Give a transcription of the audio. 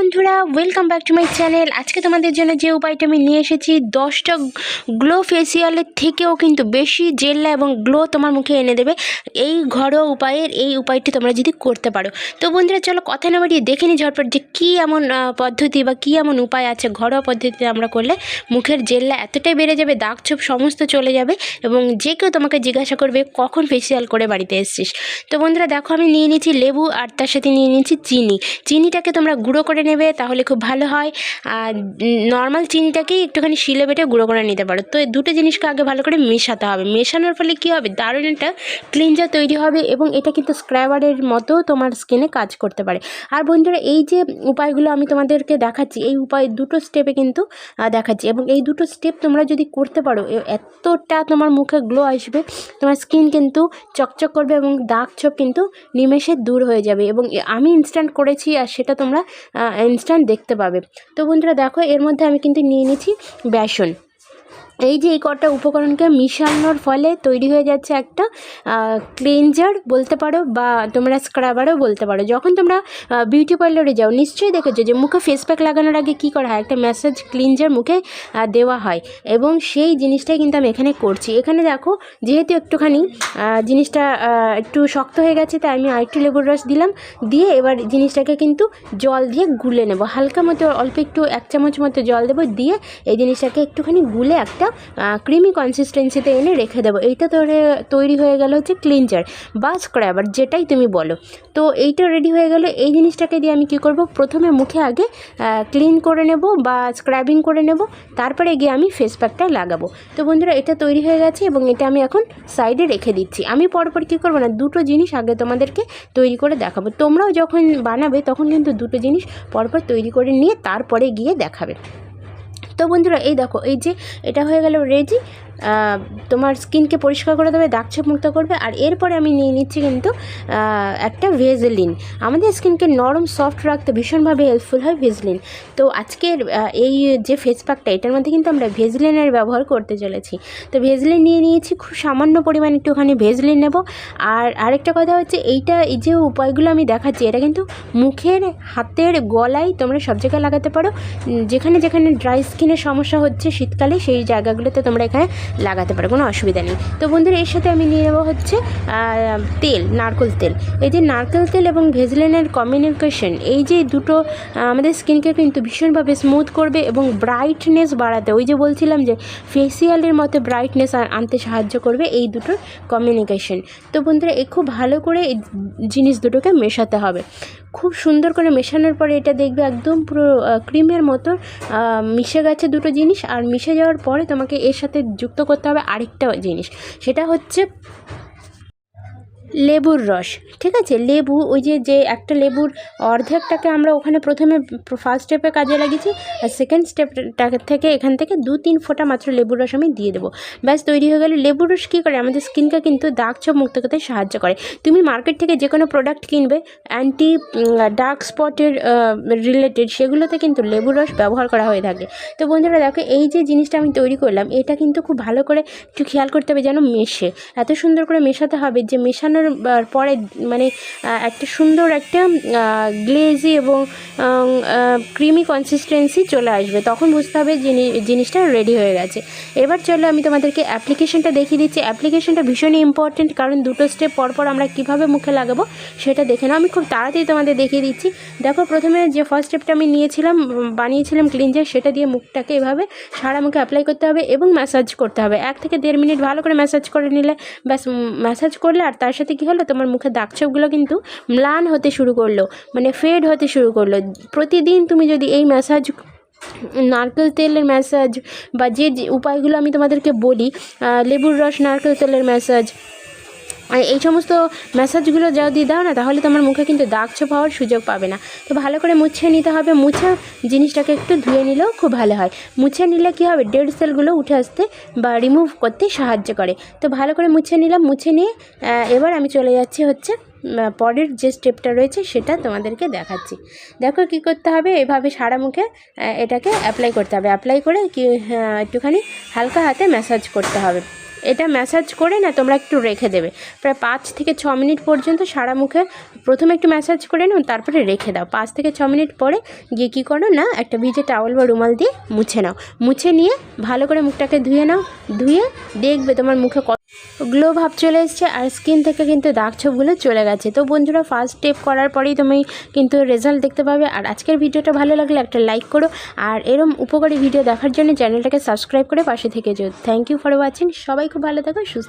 বন্ধুরা welcome back to my channel আজকে তোমাদের জন্য যে উপায়টা আমি নিয়ে এসেছি, দশটা গ্লো ফেসিয়ালের থেকেও কিন্তু বেশি জেল্লা এবং গ্লো তোমার মুখে এনে দেবে। এই ঘরোয়া উপায়ের এই উপায়টি তোমরা যদি করতে পারো। তো বন্ধুরা, চলো কথা না বাড়িয়ে দেখে নি ঝটপট যে কী এমন পদ্ধতি বা কী এমন উপায় আছে ঘরোয়া পদ্ধতিতে আমরা করলে মুখের জেল্লা এতটাই বেড়ে যাবে, দাগ ছোপ সমস্ত চলে যাবে এবং যে কেউ তোমাকে জিজ্ঞাসা করবে, কখন ফেসিয়াল করে বাড়িতে এসছিস? তো বন্ধুরা, দেখো আমি নিয়ে নিয়েছি লেবু আর তার সাথে নিয়ে নিয়েছি চিনি। চিনিটাকে তোমরা গুঁড়ো করে নেবে তাহলে খুব ভালো হয়। আর নর্মাল চিনিটাকেই একটুখানি শিলে বেটে গুঁড়ো করে নিতে পারো। তো এই দুটো জিনিসকে আগে ভালো করে মেশাতে হবে। মেশানোর ফলে কী হবে? দারুণ একটা ক্লিনজার তৈরি হবে এবং এটা কিন্তু স্ক্র্যাবারের মতো তোমার স্কিনে কাজ করতে পারে। আর বন্ধুরা, এই যে উপায়গুলো আমি তোমাদেরকে দেখাচ্ছি, এই উপায় দুটো স্টেপে কিন্তু দেখাচ্ছি। এবং এই দুটো স্টেপ তোমরা যদি করতে পারো এতটা তোমার মুখে গ্লো আসবে, তোমার স্কিন কিন্তু চকচক করবে এবং দাগ ছোপ কিন্তু নিমেষে দূর হয়ে যাবে। এবং আমি ইনস্ট্যান্ট করেছি আর সেটা তোমরা ইনস্ট্যান্ট দেখতে পাবে। তো বন্ধুরা দেখো এর মধ্যে আমি কিন্তু নিয়ে নিয়েছি বেসন। এই যে এই কটা উপকরণকে মিশানোর ফলে তৈরি হয়ে যাচ্ছে একটা ক্লিনজার বলতে পারো বা তোমরা স্ক্রাবারও বলতে পারো। যখন তোমরা বিউটি পার্লারে যাও, নিশ্চয়ই দেখেছ যে মুখে ফেস প্যাক লাগানোর আগে কী করা হয়? একটা ম্যাসাজ ক্লিনজার মুখে দেওয়া হয়। এবং সেই জিনিসটাই কিন্তু আমি এখানে করছি। এখানে দেখো, যেহেতু একটুখানি জিনিসটা একটু শক্ত হয়ে গেছে, তাই আমি আরেকটু লেবুর রস দিলাম। দিয়ে এবার জিনিসটাকে কিন্তু জল দিয়ে গুলে নেব। হালকা মতো, অল্প একটু এক চামচ মতো জল দেবো। দিয়ে এই জিনিসটাকে একটুখানি গুলে একটা ক্রিমি কনসিস্টেন্সিতে এনে রেখে দেবো। এইটা তোরে তৈরি হয়ে গেল হচ্ছে ক্লিনজার বা স্ক্র্যাবার যেটাই তুমি বলো। তো এইটা রেডি হয়ে গেল এই জিনিসটাকে দিয়ে আমি কি করব? প্রথমে মুখে আগে ক্লিন করে নেব বা স্ক্র্যাবিং করে নেব। তারপরে গিয়ে আমি ফেস প্যাকটা লাগাবো। তো বন্ধুরা, এটা তৈরি হয়ে গেছে এবং এটা আমি এখন সাইডে রেখে দিচ্ছি। আমি পরপর কী করব না, দুটো জিনিস আগে তোমাদেরকে তৈরি করে দেখাবো। তোমরাও যখন বানাবে, তখন কিন্তু দুটো জিনিস পরপর তৈরি করে নিয়ে তারপরে গিয়ে দেখাবে। তো বন্ধুরা এই দেখো এই যে এটা হয়ে গেল রেডি তোমার স্কিনকে পরিষ্কার করে দেবে, দাগ ছোপ মুক্ত করবে, আর এরপরে আমি নিয়ে নিচ্ছি কিন্তু একটা ভেজলিন। আমাদের স্কিনকে নরম, সফট রাখতে ভীষণভাবে হেল্পফুল হয় ভেজলিন। তো আজকের এই যে ফেস প্যাকটা এটার মধ্যে কিন্তু আমরা ভেজলিনের ব্যবহার করতে চলেছি। তো ভেজলিন নিয়ে নিয়েছি, খুব সামান্য পরিমাণ একটুখানি ভেজলিন নেব। আর আরেকটা কথা হচ্ছে, এইটা, এই যে উপায়গুলো আমি দেখাচ্ছি, এটা কিন্তু মুখের, হাতের গলায় তোমরা সব জায়গায় লাগাতে পারো। যেখানে যেখানে ড্রাই স্কিনের সমস্যা হচ্ছে শীতকালে, সেই জায়গাগুলোতে তোমরা এখানে লাগাতে পারো, কোনো অসুবিধা নেই। তো বন্ধুরা, এর সাথে আমি নিয়ে নেব হচ্ছে তেল, নারকেল তেল। এই যে নারকেল তেল এবং ভেজলিনের কমিউনিকেশন এই যে দুটো আমাদের স্কিনকে কিন্তু ভীষণভাবে স্মুথ করবে এবং ব্রাইটনেস বাড়াতে, ওই যে বলছিলাম যে ফেসিয়ালের মতো ব্রাইটনেস আনতে সাহায্য করবে এই দুটোর কমিউনিকেশন তো বন্ধুরা, এ খুব ভালো করে এই জিনিস দুটোকে মেশাতে হবে। খুব সুন্দর করে মেশানোর পরে এটা দেখবে একদম পুরো ক্রিমের মতো মিশে গেছে দুটো জিনিস, আর মিশে যাওয়ার পরে তোমাকে এর সাথে যুক্ত করতে হবে আরেকটা জিনিস। সেটা হচ্ছে লেবুর রস, ঠিক আছে? লেবু, ওই যে যে একটা লেবুর অর্ধেকটাকে আমরা ওখানে প্রথমে ফার্স্ট স্টেপে কাজে লাগিয়েছি, আর সেকেন্ড স্টেপটা থেকে এখান থেকে দু তিন ফোঁটা মাত্র লেবুর রস আমি দিয়ে দেবো। ব্যাস, তৈরি হয়ে গেলে। লেবুর রস কী করে? আমাদের স্কিনকে কিন্তু দাগ ছোপ মুক্ত করতে সাহায্য করে। তুমি মার্কেট থেকে যে কোনো প্রোডাক্ট কিনবে অ্যান্টি ডার্ক স্পটের রিলেটেড সেগুলোতে কিন্তু লেবুর রস ব্যবহার করা হয়ে থাকে। তো বন্ধুরা, দেখো, এই যে জিনিসটা আমি তৈরি করলাম, এটা কিন্তু খুব ভালো করে একটু খেয়াল করতে হবে যেন মেশে। এত সুন্দর করে মেশাতে হবে যে মেশানোর আহ, পরে মানে একটা সুন্দর একটা গ্লেজি এবং ক্রিমি কনসিস্টেন্সি চলে আসবে। তখন বুঝতে হবে জিনি- জিনিসটা রেডি হয়ে গেছে। এবার চলো আমি তোমাদেরকে অ্যাপ্লিকেশনটা দেখিয়ে দিচ্ছি। অ্যাপ্লিকেশনটা ভীষণই ইম্পর্টেন্ট কারণ দুটো স্টেপ পরপর আমরা কীভাবে মুখে লাগাবো সেটা দেখে নাও। আমি খুব তাড়াতাড়ি তোমাদের দেখিয়ে দিচ্ছি। দেখো প্রথমে যে ফার্স্ট স্টেপটা আমি নিয়েছিলাম বানিয়েছিলাম ক্লিনজার সেটা দিয়ে মুখটাকে এভাবে সারা মুখে অ্যাপ্লাই করতে হবে এবং ম্যাসাজ করতে হবে। এক থেকে দেড় মিনিট ভালো করে ম্যাসাজ করে নিলে ব্যাস ম্যাসাজ করলে আর তার সাথে কী হলো? তোমার মুখে দাগ ছোপগুলো কিন্তু ম্লান হতে শুরু করল মানে ফেড হতে শুরু করল। প্রতিদিন তুমি যদি এই ম্যাসাজ নারকেল তেলের ম্যাসাজ বা যে উপায়গুলো আমি তোমাদেরকে বলি লেবুর রস, নারকেল তেলের ম্যাসাজ এই সমস্ত ম্যাসাজগুলো যদি দাও না, তাহলে তোমার মুখে কিন্তু দাগ ছোপ হওয়ার সুযোগ পাবে না। তো ভালো করে মুছে নিতে হবে। মুছে জিনিসটাকে একটু ধুয়ে নিলেও খুব ভালো হয়। মুছে নিলে কী হবে? ডেড সেলগুলো উঠে আসতে বা রিমুভ করতে সাহায্য করে। তো ভালো করে মুছে নিলাম। মুছে নিয়ে এবার আমি চলে যাচ্ছি হচ্ছে পরের যে স্টেপটা রয়েছে, সেটা তোমাদেরকে দেখাচ্ছি। দেখো কি করতে হবে? এভাবে সারা মুখে এটাকে অ্যাপ্লাই করতে হবে। অ্যাপ্লাই করে কি একটুখানি হালকা হাতে ম্যাসাজ করতে হবে। এটা ম্যাসাজ করে না, তোমরা একটু রেখে দেবে। প্রায় পাঁচ থেকে ছ মিনিট পর্যন্ত সারা মুখে, প্রথমে একটু ম্যাসাজ করে নাও, তারপরে রেখে দাও। পাঁচ থেকে ছ মিনিট পরে গিয়ে কী করো না, একটা ভিজে টাওয়াল বা রুমাল দিয়ে মুছে নাও। মুছে নিয়ে ভালো করে মুখটাকে ধুয়ে নাও, ধুয়ে দেখবে তোমার মুখে গ্লো ভাব চলে এসছে আর স্কিন থেকে কিন্তু দাগ ছোপগুলো চলে গেছে। তো বন্ধুরা ফার্স্ট স্টেপ করার পরেই তুমি কিন্তু রেজাল্ট দেখতে পাবে। আর আজকের ভিডিওটা ভালো লাগলে একটা লাইক করো। আর এরম উপকারী ভিডিও দেখার জন্য চ্যানেলটাকে সাবস্ক্রাইব করে পাশে থেকে যেও। থ্যাংক ইউ ফর ওয়াচিং সবাই খুব ভালো থাকো, সুস্থ